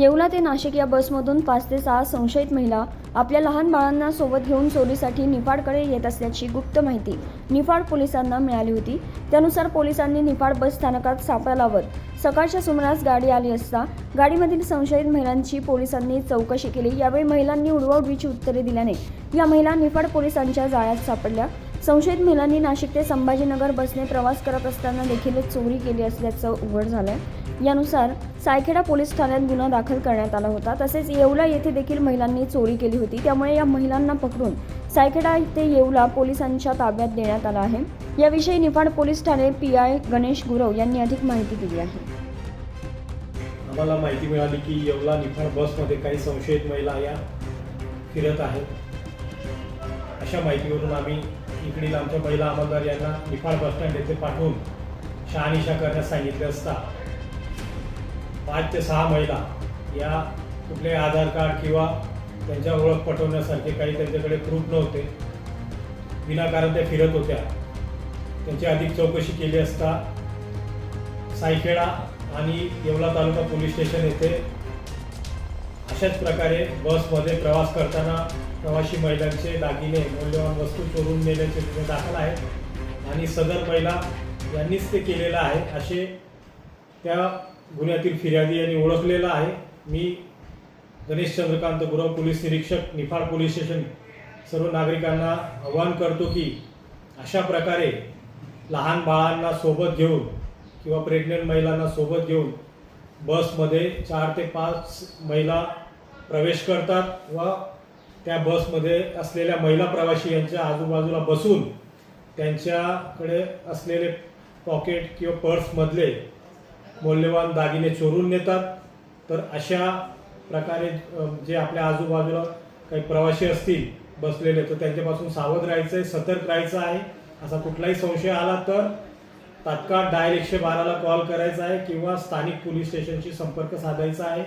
येवला ते नाशिक या बसमधून पाच ते सहा संशयित महिला आपल्या लहान बाळांना सोबत घेऊन चोरीसाठी निफाडकडे येत असल्याची गुप्त माहिती निफाड पोलिसांना मिळाली होती. त्यानुसार पोलिसांनी निफाड बस स्थानकात सापळा लावत सकाळच्या सुमारास गाडी आली असता गाडीमधील संशयित महिलांची पोलिसांनी चौकशी केली. यावेळी महिलांनी उडवाउडवीची उत्तरे दिल्याने या महिला निफाड पोलिसांच्या जाळ्यात सापडल्या. संशयित महिलांनी नाशिक ते संभाजीनगर बसने प्रवास करत असताना देखील चोरी केली असल्याचं उघड झालंय. यानुसार सायखेडा पोलीस ठाण्यात गुन्हा दाखल करण्यात आला होता. तसेच येवला येथे देखील महिलांनी चोरी केली होती. त्यामुळे या महिलांना पकडून सायखेडा ते येवला पोलिसांच्या ताब्यात देण्यात आला आहे. याविषयी निफाड पोलीस ठाणे पी आय गणेश गुरव यांनी अधिक माहिती दिली आहे. आम्हाला माहिती मिळाली की येवला निफाड बसमध्ये काही संशयित महिला या फिरत आहेत. अशा माहितीवरून आम्ही इकडील आमच्या महिला अंमलदार यांना निफाड बसस्टँड येथे पाठवून शहानिशा करण्यास सांगितले असता पाच ते सहा महिला या कुठले आधार कार्ड किंवा त्यांच्या ओळख पटवण्यासारखे काही त्यांच्याकडे प्रूफ नव्हते. विनाकारण त्या फिरत होत्या. त्यांची अधिक चौकशी केली असता सायखेडा आणि येवला तालुका पोलीस स्टेशन येथे अशाच प्रकारे बसमध्ये प्रवास करताना प्रवासी महिलांचे दागिने मौल्यवान वस्तू चोरून नेल्याचे गुन्हे दाखल आहेत. आणि सदर महिला यांनीच ते केलेलं आहे. असे त्या गुन्ह्यातील फिर्यादी यांनी ओळखलेलं आहे. मी गणेश चंद्रकांत गुरव पोलीस निरीक्षक निफाड पोलीस स्टेशन सर्व नागरिकांना आवाहन करतो की अशा प्रकारे लहान बाळांना सोबत घेऊन किंवा प्रेग्नंट महिलांना सोबत घेऊन बसमध्ये चार ते पाच महिला प्रवेश करतात व त्या बसमध्ये असलेल्या महिला प्रवाशी यांच्या आजूबाजूला बसून त्यांच्याकडे असलेले पॉकेट किंवा पर्समधले मौल्यवान दागिने चोरून नेतात. तर अशा प्रकारे जे आपल्या आजूबाजूला काही प्रवासी असतील बसलेले तर त्यांच्यापासून सावध राहायचं आहे सतर्क राहायचं आहे. असा कुठलाही संशय आला तर तात्काळ डायल एकशे बाराला कॉल करायचा आहे किंवा स्थानिक पोलीस स्टेशनशी संपर्क साधायचा आहे.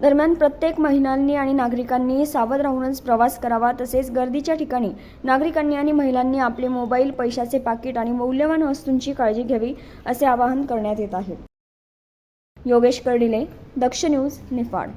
दरम्यान प्रत्येक महिलांनी आणि नागरिकांनी सावध राहूनच प्रवास करावा तसेच गर्दीच्या ठिकाणी नागरिकांनी आणि महिलांनी आपले मोबाईल पैशाचे पाकिट आणि मौल्यवान वस्तूंची काळजी घ्यावी असे आवाहन करण्यात येत आहे. योगेश कर्डिले दक्ष न्यूज निफाड.